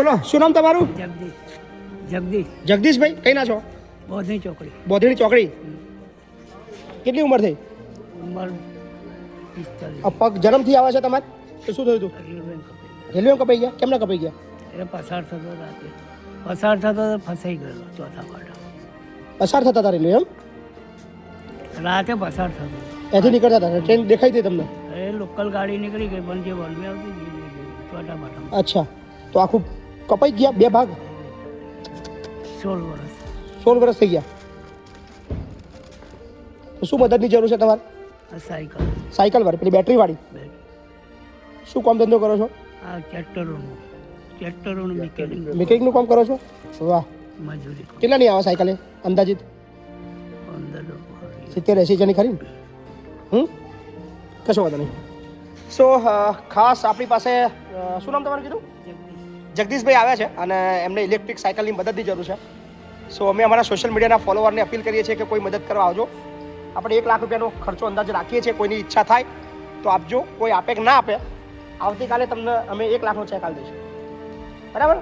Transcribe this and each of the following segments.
બોલો શું નામ તમારું? જગદીશ. જગદીશ. જગદીશભાઈ કઈ ના છો? બોધની ચોકડી. બોધણી ચોકડી. કેટલી ઉંમર થઈ? ઉંમર આ પગ જન્મથી આવે છે તમારે? તો શું થયું હતું? રેલવે કપાઈ ગયા. કેમ ના કપાઈ ગયા? એટલે પસાર થતો રાતે. પસાર થતો ફસાઈ ગયેલો ચોથા પાટા. પસાર થતા હતા રેલવે એમ? રાતે પસાર થતો. ત્યાંથી નીકળતા હતા? ટ્રેન દેખાઈ હતી તમને? એ લોકલ ગાડી નીકળી ગઈ પણ જે વનવે આવતી હતી. ચોથા પાટામાં. અચ્છા. તો આખું કપાઈ ગયા બે ભાગ. સોળ વર્ષ સોળ વર્ષ થઈ ગયા. શું મદદની જરૂર છે તમારે? સાયકલ. સાયકલ વાળી પેલી બેટરી વાળી? શું કામ ધંધો કરો છો? આ ટ્રેક્ટરોનું ટ્રેક્ટરોનું મિકેનિક મિકેનિકનું કામ કરો છો? વાહ. મજૂરી કેટલા નહીં આવે સાયકલે? અંદાજિત? સિત્તેર એંસી જણી ખરી ને? હમ? કશો વાંધો નહીં. સો ખાસ આપણી પાસે શું નામ તમારું કીધું? જગદીશભાઈ આવ્યા છે અને એમને ઇલેક્ટ્રિક સાયકલની મદદની જરૂર છે. સો અમે અમારા સોશિયલ મીડિયાના ફોલોવરને અપીલ કરીએ છીએ કે કોઈ મદદ કરવા આવજો. આપણે એક લાખ રૂપિયાનો ખર્ચો અંદાજ રાખીએ છીએ, કોઈની ઈચ્છા થાય તો આપજો, કોઈ આપે કે ના આપે, આવતીકાલે તમને અમે એક લાખનો ચેક આપી દઈશું. બરાબર?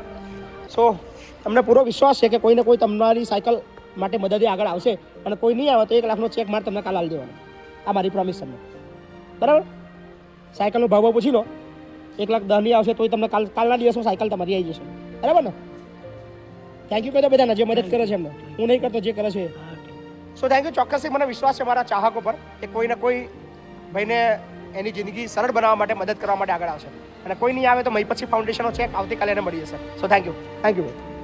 સો તમને પૂરો વિશ્વાસ છે કે કોઈને કોઈ તમારી સાયકલ માટે મદદે આગળ આવશે અને કોઈ નહીં આવે તો એક લાખનો ચેક મારે તમને કાલ આપી દેવાનો. આ મારી પ્રોમિસ તમને. બરાબર? સાયકલનો ભાવ પૂછી લો. એક લાખ દસ નહીં આવશે તોય તમને કાલ કાલના દિવસમાં સાયકલ તમારી આવી જશે. બરાબર ને? થેન્ક યુ કહી દો બધાને જે મદદ કરે છે એમને. હું નહીં કરતો જે કરે છે. સો થેન્ક યુ ચોક્કસથી મને વિશ્વાસ છે મારા ચાહકો પર કે કોઈને કોઈ ભાઈને એની જિંદગી સરળ બનાવવા માટે મદદ કરવા માટે આગળ આવશે. અને કોઈ નહીં આવે તો મહી પછી ફાઉન્ડેશનનો ચેક આવતીકાલે એને મળી જશે. So thank you thank you ભાઈ